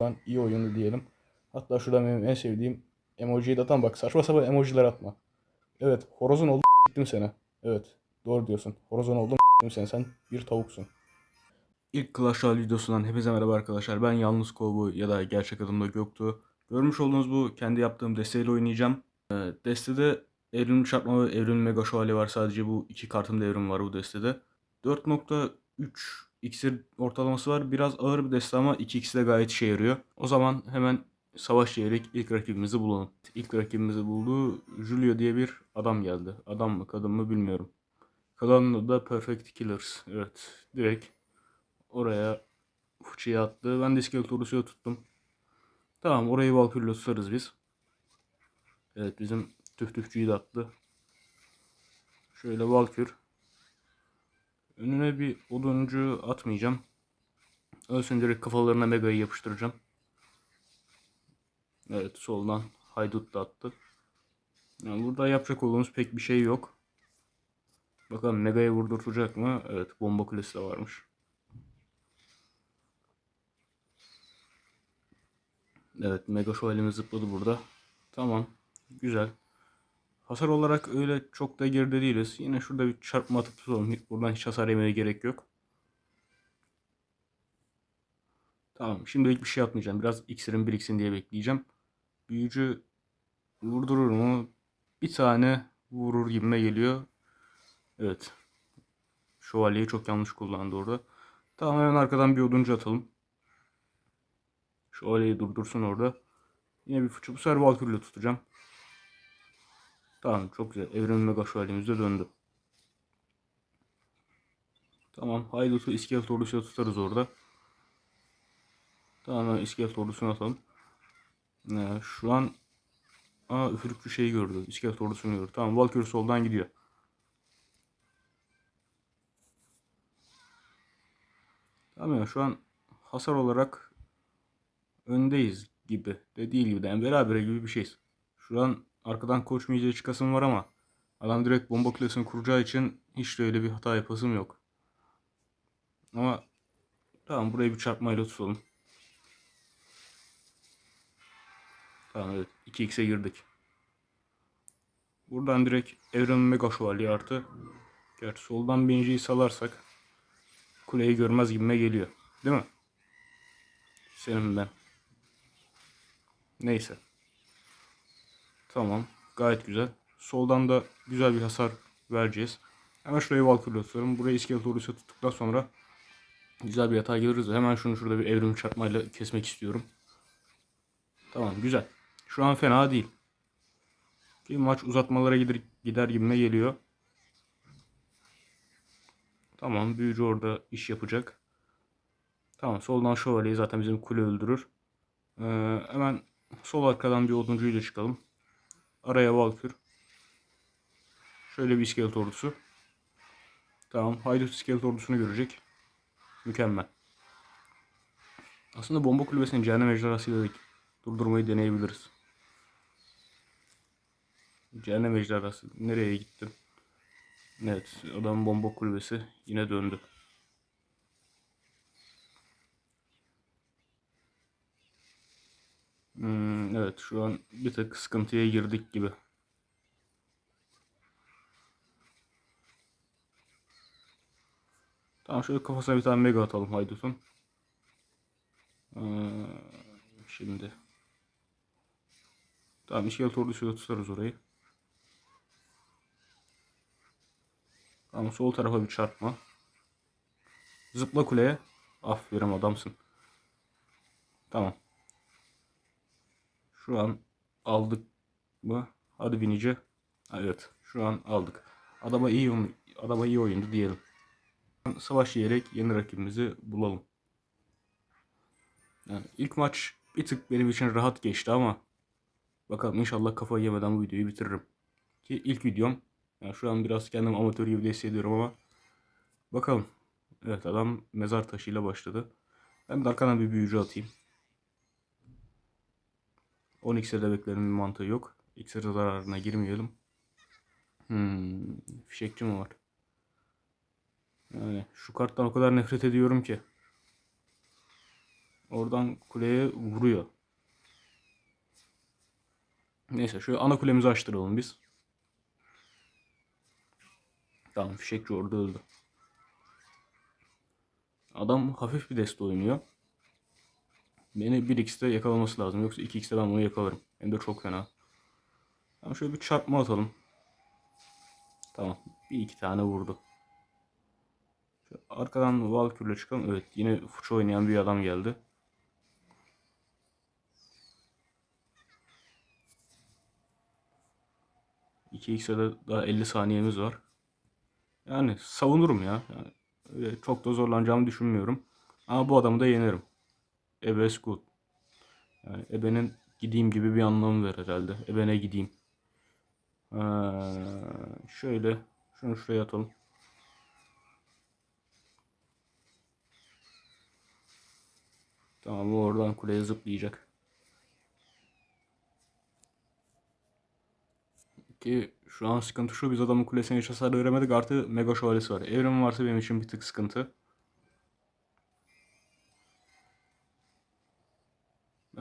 an iyi oyundu diyelim. Hatta şurada benim en sevdiğim emojiyi de atan bak saçma sapan emojiler atma. Evet horozun oldum s**tim seni. Evet doğru diyorsun. Horozun oldum s**tim seni. Sen bir tavuksun. İlk Clash Royale videosundan hepinize merhaba arkadaşlar. Ben Yalnız Kovboy ya da gerçek adımda Göktuğ. Görmüş olduğunuz bu kendi yaptığım desteğiyle oynayacağım. Ee, destede evrim çarpma ve evrim mega şövalye var. Sadece bu iki kartın da evrim var bu destede. 4.3 iksir ortalaması var. Biraz ağır bir deste ama 2x de gayet işe yarıyor. O zaman hemen savaş diyerek ilk rakibimizi bulalım. İlk rakibimizi buldu. Julio diye bir adam geldi. Adam mı kadın mı bilmiyorum. Adı da Perfect Killers. Evet direkt oraya fıçıyı attı. Ben de iskelet tuttum. Tamam orayı Valkyrie'yle tutarız biz. Evet bizim tüf tüfçüyü de attı. Şöyle Valkür. Önüne bir oduncu atmayacağım. Ölsün direkt kafalarına Mega'yı yapıştıracağım. Evet soldan Haydut da attı. Yani burada yapacak olduğumuz pek bir şey yok. Bakalım Mega'ya vurdurtacak mı? Evet bomba kulesi de varmış. Evet Mega Şövalye'miz zıpladı burada. Tamam. Güzel. Hasar olarak öyle çok da geride değiliz. Yine şurada bir çarpma atıp tutalım. Buradan hiç hasar yemeye gerek yok. Tamam. Şimdilik bir şey atmayacağım. Biraz iksirin biriksin diye bekleyeceğim. Büyücü vurdurur mu? Bir tane vurur gibime geliyor. Evet. Şövalyeyi çok yanlış kullandı orada. Tamam hemen arkadan bir oduncu atalım. Şövalyeyi durdursun orada. Yine bir fıçı. Bu sefer Valkyrie'yle tutacağım. Tamam çok güzel. Evrim Mega Şövalyemiz döndü. Tamam. Haydut'u iskelet ordusuyla tutarız orada. Tamam iskelet ordusunu atalım. Ee, şu an Aa üfürükçü şeyi gördü. İskelet ordusunu gördü. Tamam Valkyrie soldan gidiyor. Tamam ya şu an hasar olarak öndeyiz gibi. De değil gibi de. Yani beraber gibi bir şeyiz. Şu an arkadan koşmayacağı çıkasım var ama adam direkt bomba kulesini kuracağı için hiç de öyle bir hata yapasım yok. Ama tamam burayı bir çarpmayla tutalım. Tamam evet 2x'e girdik. Buradan direkt Evren Mega Şövalye artı. Gerçi soldan birinciyi salarsak kuleyi görmez gibime geliyor. Değil mi? Senin ben. Neyse. Tamam. Gayet güzel. Soldan da güzel bir hasar vereceğiz. Hemen şurayı Valkyrie tutuyorum. Burayı iskelet ordusu tuttuktan sonra güzel bir yatağa geliriz. Hemen şunu şurada bir evrim çarpmayla kesmek istiyorum. Tamam güzel. Şu an fena değil. Ki maç uzatmalara gider, gider gibime geliyor. Tamam büyücü orada iş yapacak. Tamam soldan şövalyeyi zaten bizim kule öldürür. Ee, hemen sol arkadan bir oduncuyla çıkalım. Araya Valkür. Şöyle bir iskelet ordusu. Tamam Haydut iskelet ordusunu görecek. Mükemmel. Aslında bomba kulübesini cehennem ejderhasıyla da durdurmayı deneyebiliriz. Cehennem ejderhası nereye gittin? Evet adam bomba kulübesi yine döndü. Hmm, evet şu an bir tık sıkıntıya girdik gibi. Tamam şöyle kafasına bir tane mega atalım haydutun. Ee, şimdi. Tamam iskelet ordusuyla tutarız orayı. Tamam sol tarafa bir çarpma. Zıpla kuleye. Aferin adamsın. Tamam. Şu an aldık mı? Hadi binici. Evet. Şu an aldık. Adama iyi adama iyi oyundu diyelim. Savaş diyerek yeni rakibimizi bulalım. Yani ilk maç bir tık benim için rahat geçti ama bakalım inşallah kafayı yemeden bu videoyu bitiririm. Ki ilk videom. Yani şu an biraz kendim amatör gibi hissediyorum ama bakalım. Evet adam mezar taşıyla başladı. Ben de arkadan bir büyücü atayım. 10 iksir bebeklerin bir mantığı yok. İksir zararına girmeyelim. Hmm, fişekçi mi var? Yani şu karttan o kadar nefret ediyorum ki. Oradan kuleye vuruyor. Neyse şu ana kulemizi açtıralım biz. Tamam fişekçi orada öldü. Adam hafif bir deste oynuyor. Beni 1x'te yakalaması lazım. Yoksa 2x'te ben bunu yakalarım. Hem de çok fena. Tamam şöyle bir çarpma atalım. Tamam. Bir iki tane vurdu. Şöyle arkadan Valkyrie'le çıkalım. Evet yine fıçı oynayan bir adam geldi. İki x'e daha 50 saniyemiz var. Yani savunurum ya. Yani öyle çok da zorlanacağımı düşünmüyorum. Ama bu adamı da yenerim. Ebes good. Yani ebenin gideyim gibi bir anlamı var herhalde. Ebene gideyim. Ha, şöyle şunu şuraya atalım. Tamam bu oradan kuleye zıplayacak. Ki şu an sıkıntı şu biz adamın kulesine hiç hasar veremedik artı mega şövalyesi var. Evrim varsa benim için bir tık sıkıntı.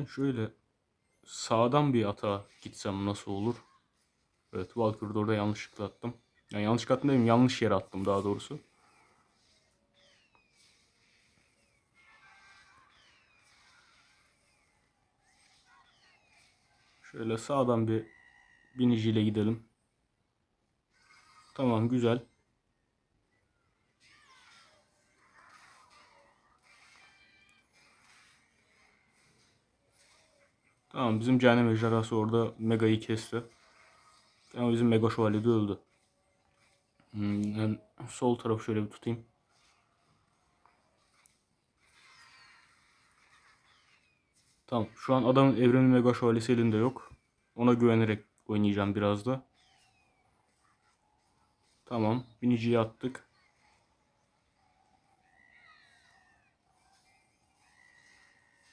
Ben şöyle sağdan bir ata gitsem nasıl olur? Evet Valkyrie'de orada yanlışlıkla attım. Yani yanlış attım dedim yanlış yere attım daha doğrusu. Şöyle sağdan bir biniciyle gidelim. Tamam güzel. Tamam bizim cehennem ejderhası orada Mega'yı kesti. Ama bizim Mega Şövalye öldü. Hmm, ben sol tarafı şöyle bir tutayım. Tamam şu an adamın evrenin Mega Şövalyesi elinde yok. Ona güvenerek oynayacağım biraz da. Tamam biniciyi attık.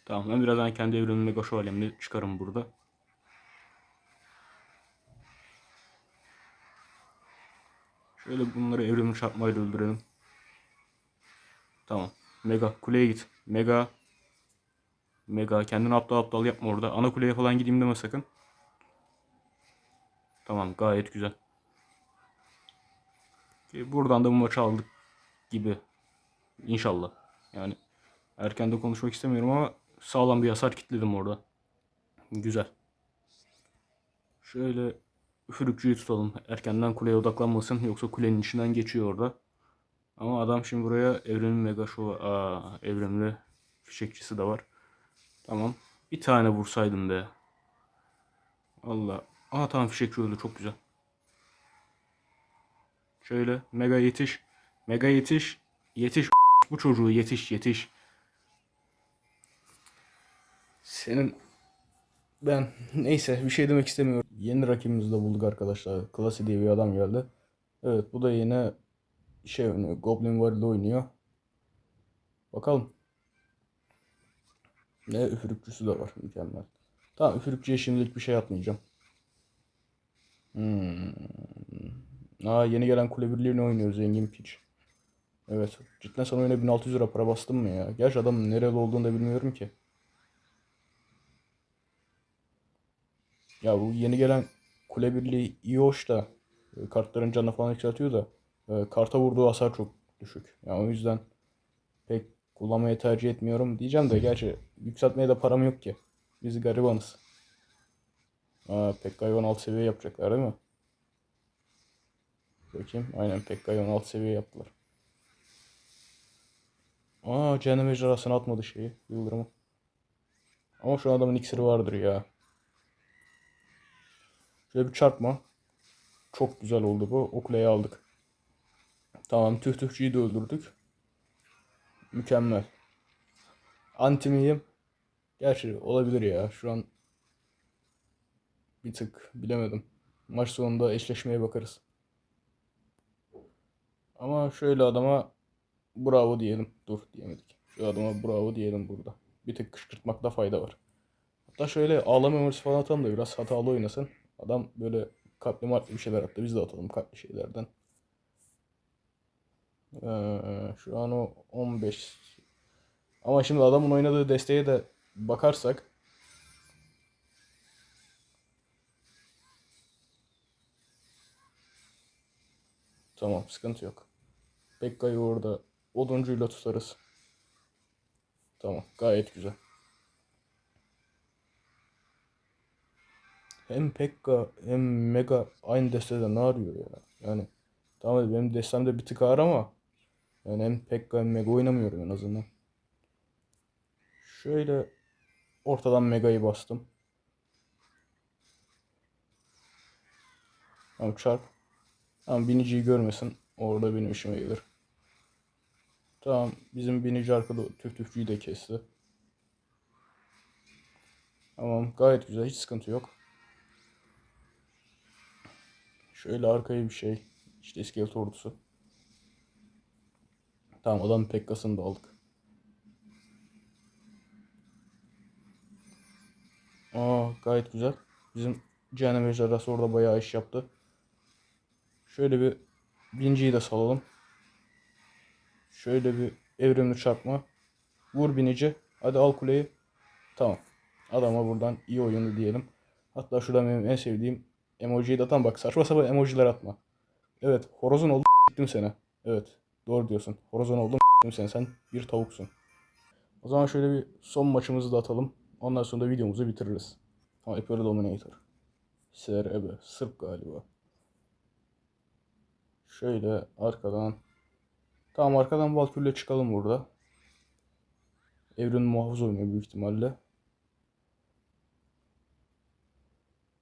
Tamam ben birazdan kendi evrenin Mega Şövalyemle çıkarım burada. Şöyle bunları evrimli çarpmayla öldürelim. Tamam. Mega kuleye git. Mega. Mega kendini aptal aptal yapma orada. Ana kuleye falan gideyim deme sakın. Tamam gayet güzel. Ki Buradan da bu maçı aldık gibi. İnşallah. Yani erken de konuşmak istemiyorum ama sağlam bir hasar kitledim orada. Güzel. Şöyle üfürükçüyü tutalım. Erkenden kuleye odaklanmasın. Yoksa kulenin içinden geçiyor orada. Ama adam şimdi buraya evrenin mega şova... Aa, evrimli fişekçisi de var. Tamam. Bir tane vursaydım be. Allah. Aa tamam fişekçi öldü. Çok güzel. Şöyle mega yetiş. Mega yetiş. Yetiş bu çocuğu yetiş yetiş. Senin ben neyse bir şey demek istemiyorum. Yeni rakibimizi de bulduk arkadaşlar. Klasi diye bir adam geldi. Evet bu da yine şey oynuyor. Goblin Warrior oynuyor. Bakalım. Ne üfürükçüsü de var. Mükemmel. Tamam üfürükçüye şimdilik bir şey atmayacağım. Hmm. Aa yeni gelen kule birliğini oynuyor zengin piç. Evet. Cidden sana oyuna 1600 lira para bastım mı ya? Gerçi adamın nereli olduğunu da bilmiyorum ki. Ya bu yeni gelen kule birliği iyi hoş da e, kartların canını falan yükseltiyor da e, karta vurduğu hasar çok düşük. Yani o yüzden pek kullanmayı tercih etmiyorum diyeceğim de gerçi yükseltmeye de param yok ki. Biz garibanız. Aa, Pekka'yı 16 seviye yapacaklar değil mi? Bakayım. Aynen Pekka'yı 16 seviye yaptılar. Aa cehennem ejderhasını atmadı şeyi. Yıldırımı. Ama şu adamın iksiri vardır ya. Şöyle bir çarpma. Çok güzel oldu bu. O aldık. Tamam tüh tühçüyü de öldürdük. Mükemmel. Anti miyim? Gerçi olabilir ya. Şu an bir tık bilemedim. Maç sonunda eşleşmeye bakarız. Ama şöyle adama bravo diyelim. Dur diyemedik. Şu adama bravo diyelim burada. Bir tık kışkırtmakta fayda var. Hatta şöyle ağlama emojisi falan atalım da biraz hatalı oynasın. Adam böyle kalpli martli bir şeyler attı. Biz de atalım kalpli şeylerden. Ee, şu an o 15 Ama şimdi adamın oynadığı desteğe de bakarsak Tamam sıkıntı yok. Pekka'yı orada oduncuyla tutarız. Tamam gayet güzel. Hem Pekka hem Mega aynı destede ne arıyor ya? Yani tamam benim destemde bir tık ağır ama yani hem Pekka hem Mega oynamıyorum en azından. Şöyle ortadan Mega'yı bastım. Tamam çarp. Tamam biniciyi görmesin. Orada benim işime gelir. Tamam bizim binici arkada tüf tüfçüyü de kesti. Tamam gayet güzel hiç sıkıntı yok. Şöyle arkaya bir şey. İşte iskelet ordusu. Tamam adam Pekka'sını da aldık. Aa gayet güzel. Bizim Cehennem Ejderhası orada bayağı iş yaptı. Şöyle bir binciyi de salalım. Şöyle bir evrimli çarpma. Vur binici. Hadi al kuleyi. Tamam. Adama buradan iyi oyunu diyelim. Hatta şurada benim en sevdiğim emojiyi de atan bak saçma sapan emojiler atma. Evet horozun oldum s**tim seni. Evet doğru diyorsun. Horozun oldum s**tim seni. Sen bir tavuksun. O zaman şöyle bir son maçımızı da atalım. Ondan sonra da videomuzu bitiririz. Hyper Dominator. SRB. Sırp galiba. Şöyle arkadan. Tamam arkadan Valkyrie'yle çıkalım burada. Evren muhafız oynuyor büyük ihtimalle.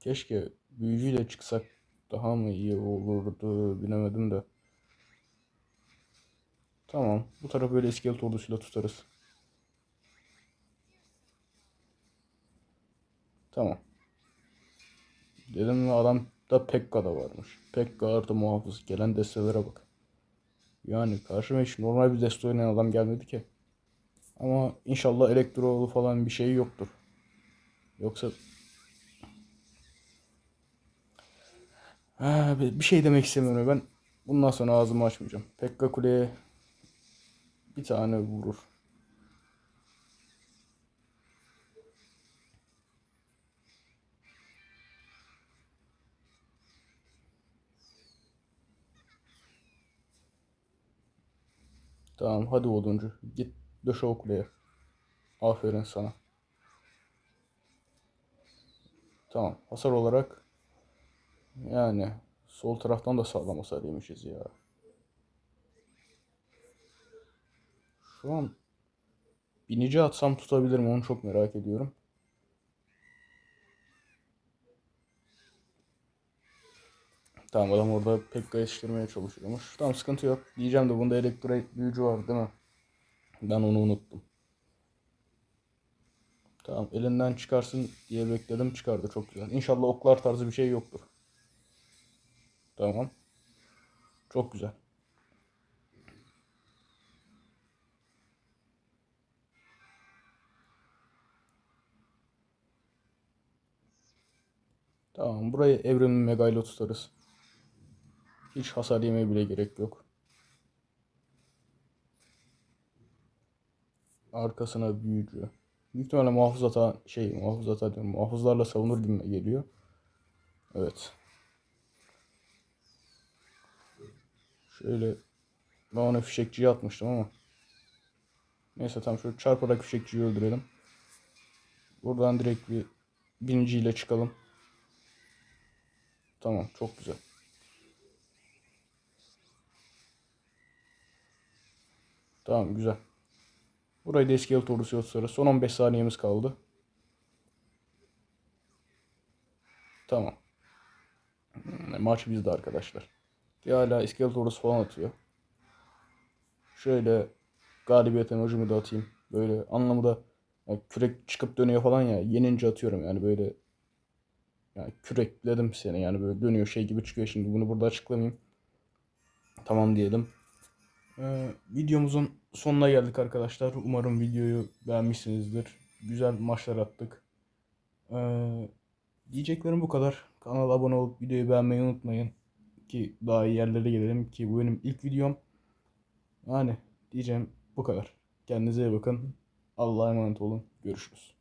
Keşke büyücüyle çıksak daha mı iyi olurdu bilemedim de. Tamam. Bu tarafı böyle iskelet ordusuyla tutarız. Tamam. Dedim adam da Pekka da varmış. Pekka artı muhafız. Gelen destelere bak. Yani karşıma hiç normal bir deste oynayan adam gelmedi ki. Ama inşallah elektrolu falan bir şey yoktur. Yoksa bir şey demek istemiyorum ben. Bundan sonra ağzımı açmayacağım. Pekka kuleye bir tane vurur. Tamam hadi oduncu. Git döşe o kuleye. Aferin sana. Tamam. Hasar olarak yani sol taraftan da sağlam hasar yemişiz ya. Şu an binici atsam tutabilirim onu çok merak ediyorum. Tamam adam orada Pekka yetiştirmeye çalışıyormuş. Tamam sıkıntı yok. Diyeceğim de bunda elektro büyücü var değil mi? Ben onu unuttum. Tamam elinden çıkarsın diye bekledim çıkardı çok güzel. İnşallah oklar tarzı bir şey yoktur. Tamam. Çok güzel. Tamam burayı evrimli megayla tutarız. Hiç hasar yemeye bile gerek yok. Arkasına büyücü. Büyük ihtimalle muhafızata şey muhafızata diyorum. Muhafızlarla savunur gibi geliyor. Evet. Şöyle ben ona fişekçiyi atmıştım ama. Neyse tamam şöyle çarparak fişekçiyi öldürelim. Buradan direkt bir bininciyle çıkalım. Tamam çok güzel. Tamam güzel. Burayı da iskelet ordusu tutarız. Son 15 saniyemiz kaldı. Tamam. Maç bizde arkadaşlar. Bir hala iskelet falan atıyor. Şöyle galibiyet emojimi de atayım. Böyle anlamı da yani kürek çıkıp dönüyor falan ya. Yenince atıyorum yani böyle yani kürekledim seni yani böyle dönüyor şey gibi çıkıyor. Şimdi bunu burada açıklamayayım. Tamam diyelim. Ee, videomuzun sonuna geldik arkadaşlar. Umarım videoyu beğenmişsinizdir. Güzel maçlar attık. Ee, diyeceklerim bu kadar. Kanala abone olup videoyu beğenmeyi unutmayın. Ki daha iyi yerlere gelelim ki bu benim ilk videom. Yani diyeceğim bu kadar. Kendinize iyi bakın. Allah'a emanet olun. Görüşürüz.